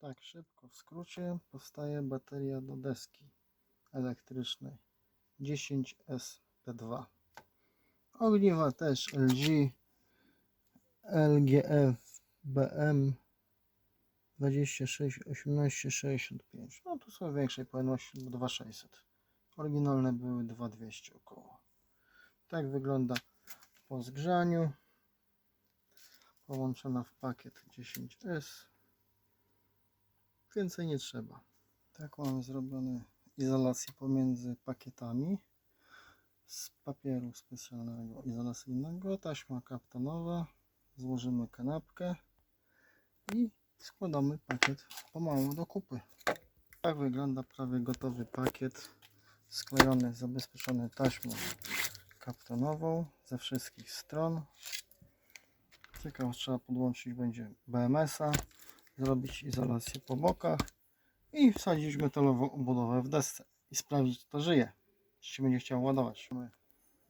Tak szybko, w skrócie powstaje bateria do deski elektrycznej 10SP2. Ogniwa też LG, LGF, BM 26, 18, 65. No tu są większej pojemności, bo 2600. Oryginalne były 2200 około. Tak wygląda po zgrzaniu. Połączona w pakiet 10S. Więcej nie trzeba. Tak mamy zrobione izolację pomiędzy pakietami z papieru specjalnego izolacyjnego, taśma kaptanowa, złożymy kanapkę i składamy pakiet pomału do kupy. Tak wygląda prawie gotowy pakiet sklejony, zabezpieczony taśmą kaptonową ze wszystkich stron. Tylko trzeba podłączyć będzie BMS-a, zrobić izolację po bokach i wsadzić metalową obudowę w desce i sprawdzić czy to żyje. Jeśli będzie chciał ładować.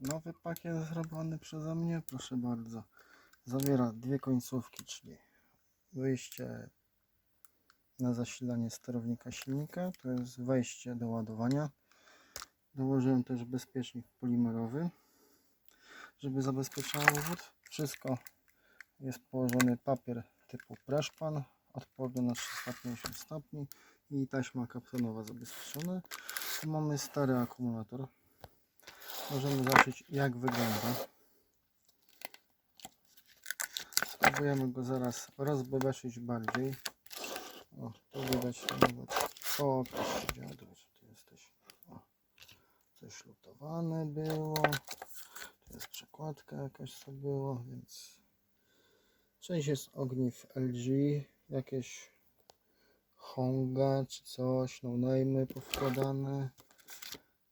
Nowy pakiet zrobiony przeze mnie, proszę bardzo. Zawiera dwie końcówki, czyli wyjście na zasilanie sterownika silnika, to jest wejście do ładowania. Dołożyłem też bezpiecznik polimerowy, żeby zabezpieczał wód. Wszystko jest położony papier typu preszpan, odporny na 350 stopni i taśma kaptonowa zabezpieczona. Tu mamy stary akumulator. Możemy zobaczyć jak wygląda. Spróbujemy go zaraz rozbebeszyć bardziej. O, tu widać nawet o, coś się. Dobra, tu jesteś. O, coś lutowane było. Tu jest przekładka jakaś co było, więc część jest ogniw LG, jakieś Honga czy coś, no name'y powkładane.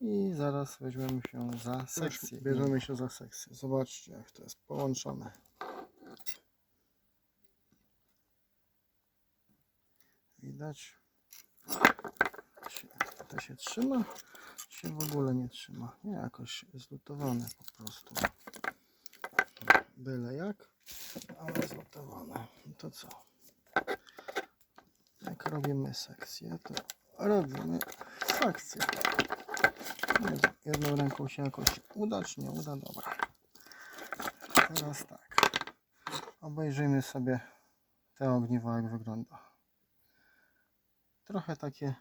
I zaraz weźmiemy się za sekcję. Bierzemy się za sekcję. Zobaczcie jak to jest połączone. Widać. To się, trzyma? Czy się w ogóle nie trzyma? Nie, jakoś zlutowane po prostu. Byle jak, ale zlutowane. No to co? Robimy sekcję, to robimy sekcję. Jedną ręką się jakoś uda, czy nie uda? Dobra. Teraz tak. Obejrzyjmy sobie te ogniwo, jak wygląda. Trochę takie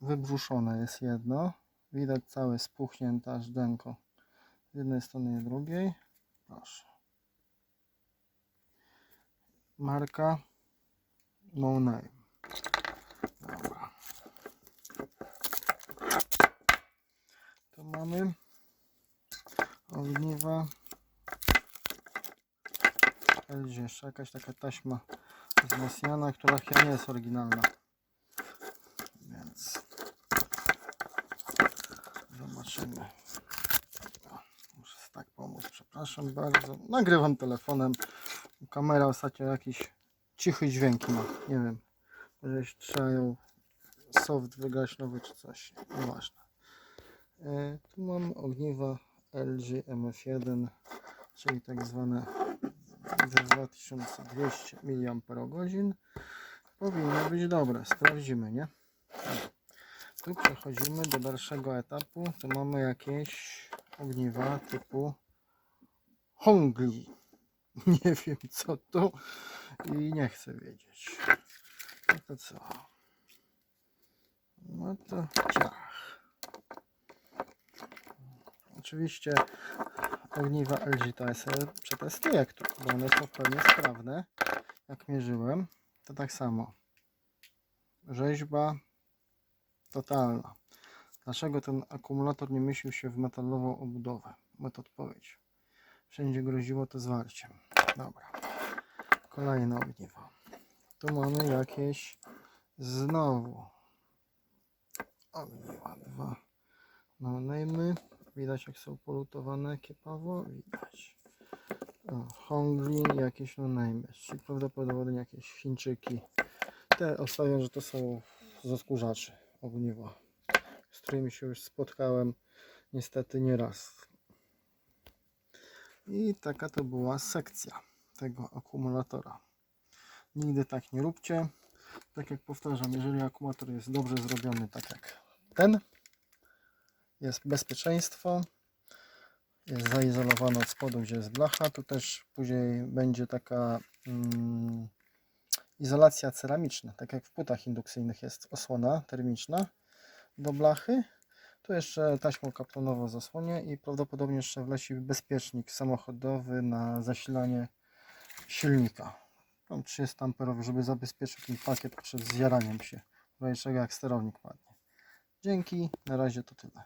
wybruszone jest jedno. Widać całe spuchnięte aż denko. Z jednej strony i drugiej. Proszę. Marka No Name. Dobra. Tu mamy ogniwa. LG. Jeszcze jakaś taka taśma wzmacniana, która chyba nie jest oryginalna. Więc zobaczymy. Muszę tak pomóc. Przepraszam bardzo. Nagrywam telefonem. Kamera ostatnio jakiś cichy dźwięki ma. Nie wiem. Może trzeba ją soft wygrać czy coś. Nieważne. E, tu mam ogniwa LG MF1, czyli tak zwane 2200 mAh. Powinno być dobre. Sprawdzimy, nie? Tu przechodzimy do dalszego etapu. Tu mamy jakieś ogniwa typu Hongli. Nie wiem co to i nie chcę wiedzieć. No to co? No to ciach. Oczywiście ogniwa LG jest przetestuję, bo one są w pełni sprawne. Jak mierzyłem, to tak samo. Rzeźba totalna. Dlaczego ten akumulator nie myślił się w metalową obudowę? Oto odpowiedź. Wszędzie groziło to zwarciem. Dobra. Kolejne ogniwo. Tu mamy jakieś znowu ogniwa. Dwa. No name'y. Widać jak są polutowane kiepawo. Widać. O, Hongli jakieś no name. Czyli prawdopodobnie jakieś Chińczyki. Te obstawiam, że to są ze skórzaczy ogniwa, z którymi się już spotkałem niestety nie raz. I taka to była sekcja tego akumulatora. Nigdy tak nie róbcie. tak jak powtarzam, jeżeli akumulator jest dobrze zrobiony, tak jak ten, jest bezpieczeństwo, jest zaizolowany od spodu, gdzie jest blacha. Tu też później będzie taka mm, izolacja ceramiczna, tak jak w płytach indukcyjnych jest osłona termiczna do blachy. Tu jeszcze taśmą kaptonową zasłonię i prawdopodobnie jeszcze wleci bezpiecznik samochodowy na zasilanie silnika. Tam 300 amperowy, żeby zabezpieczyć ten pakiet przed zjaraniem się. W jak sterownik padnie. Dzięki, na razie to tyle.